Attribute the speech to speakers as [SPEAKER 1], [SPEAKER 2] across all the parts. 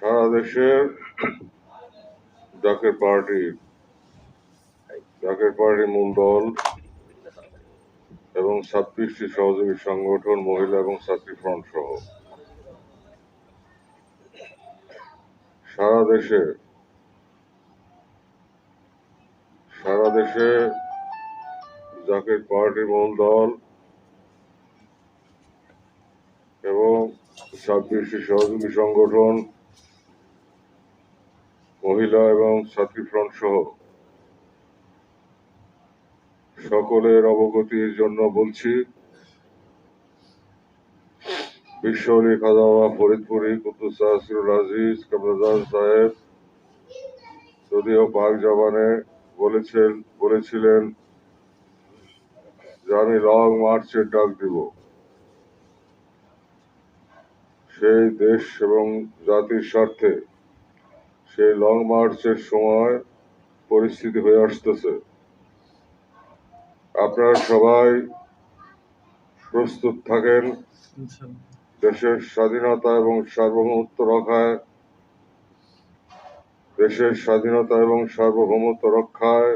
[SPEAKER 1] সারা দেশের Zaker party Zaker party মূল দল এবং ছাব্বিশটি সহযোগী সংগঠন, মহিলা এবং ছাত্রী ফ্রন্ট সহ। সারা দেশে সারা দেশে জাকের পার্টি মূল দল এবং ছাব্বিশটি সহযোগী সংগঠন মহিলা এবং ছাত্রী ফ্রন্ট সহ সকলের অবগতির জন্য বলছি বিশ্ব অলি খাদাওয়া ফরিদপুরি কুতুস সাহসিরুল আজিজ কামরাজান সাহেব, যদিও পাক জবানে বলেছেন, বলেছিলেন যে আমি লং মার্চের ডাক দিব। সেই দেশ এবং জাতির স্বার্থে সেই লং মার্চের সময় পরিস্থিতি হয়ে আসতেছে। আপনারা সবাই প্রস্তুত থাকেন। দেশের স্বাধীনতা এবং সার্বভৌমত্ব রক্ষায় দেশের স্বাধীনতা এবং সার্বভৌমত্ব রক্ষায়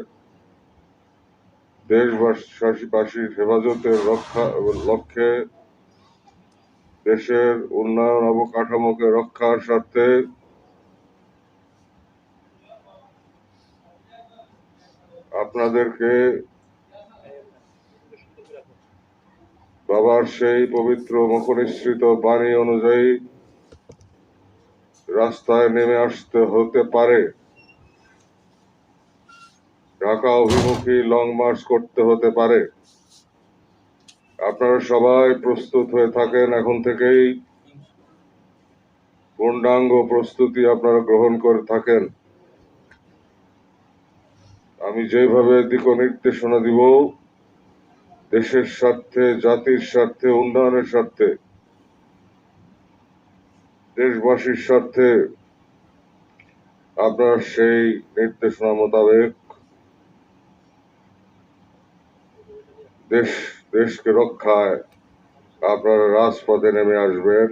[SPEAKER 1] দেশবাসীর হেফাজতের রক্ষা লক্ষ্যে দেশের উন্নয়ন অবকাঠামোকে রক্ষার স্বার্থে আপনাদেরকে বাবার সেই পবিত্র মুখনিসৃত বাণী অনুযায়ী রাস্তায় নেমে আসতে হতে পারে। ঢাকা অভিমুখী লং মার্চ করতে হতে পারে। আপনারা সবাই প্রস্তুত হয়ে থাকেন এখন থেকেই। পূর্ণাঙ্গ প্রস্তুতি আপনারা গ্রহণ করে থাকেন। আমি যেভাবে দিক নির্দেশনা দিব, দেশের স্বার্থে, জাতির স্বার্থে, উন্নয়নের স্বার্থে, দেশবাসীর স্বার্থে আপনার সেই নির্দেশনা মোতাবেক দেশ, দেশকে রক্ষায় আপনারা রাজপথে নেমে আসবেন।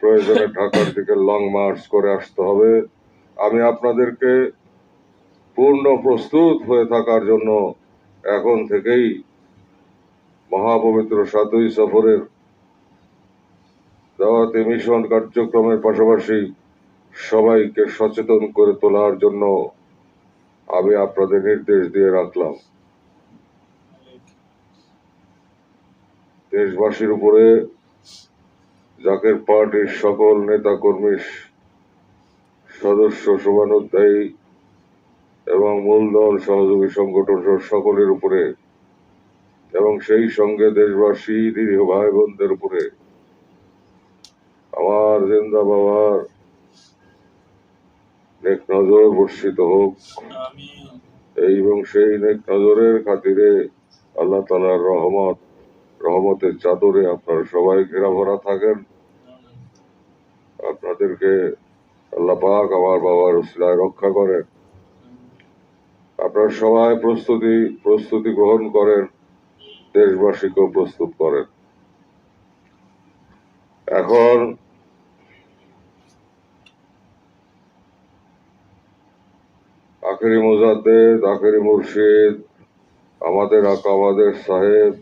[SPEAKER 1] প্রয়োজনে ঢাকার দিকে লং মার্চ করে আসতে হবে। আমি আপনাদেরকে পূর্ণ প্রস্তুত হয়ে থাকার জন্য এখন থেকেই মহাপবিত্র সাতই সফরের দাওয়াতে মিশন কার্যক্রমের পাশাপাশি সবাইকে সচেতন করে তোলার জন্য আমি আপনাদের নির্দেশ দিয়ে রাখলাম। দেশবাসীর উপরে জাকের পার্টির সকল নেতা কর্মী সদস্য শুভানুধ্যায়ী এবং মূল দল সহযোগী সংগঠন সকলের উপরে এবং সেই সঙ্গে দেশবাসী নিরীহ ভাই বোনদের উপরে আমার জিন্দা বাবার নেক নজর বর্ষিত হোক। এই এবং সেই নেক নজরের খাতিরে আল্লাহ তালার রহমত রহমতের চাদরে আপনারা সবাই ঘেরা ভরা থাকেন। আপনাদেরকে আল্লাহ পাক আমার বাবার রক্ষা করেন। আপনারা সবাই প্রস্তুতি প্রস্তুতি গ্রহণ করেন, দেশবাসীকেও প্রস্তুত করেন। এখন আখেরি মোজাদ্দেদ, আখেরি মুর্শিদ, আমাদের আকা আমাদের সাহেব,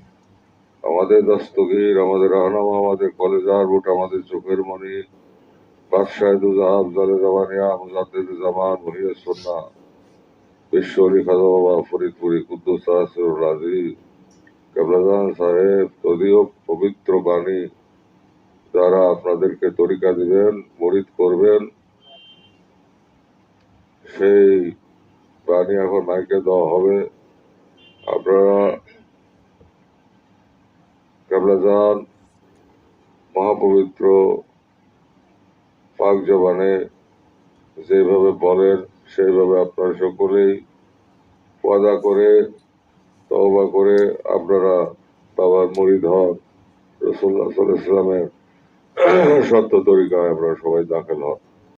[SPEAKER 1] আমাদের দস্তগীর, আমাদের আহনামা আমাদের কলেজার বুট, আমাদের চোখের মণি বাদশাহুজাহাব জালে জামানিয়া মুজাদ্দেদ জামান মহিয়া সন্না বিশ্বরী খাজা বাবা ফরিদপুরি আজিজ কেবলাজান সাহেব, তদীয় পবিত্র বাণী। যারা আপনাদেরকে তরিকা দিবেন মরিদ করবেন, সেই বাণী এখন মাইকে দেওয়া হবে। আপনারা কেবলাজান মহাপবিত্র, পাক জবানে যেভাবে বলেন সেইভাবে আপনারা সকলেই ওয়াদা করে, তওবা করে আপনারা বাবার মরিদ হন। রসুল্লাহ সাল্লামের সত্য তরিকায় আপনারা সবাই দাখিল হন।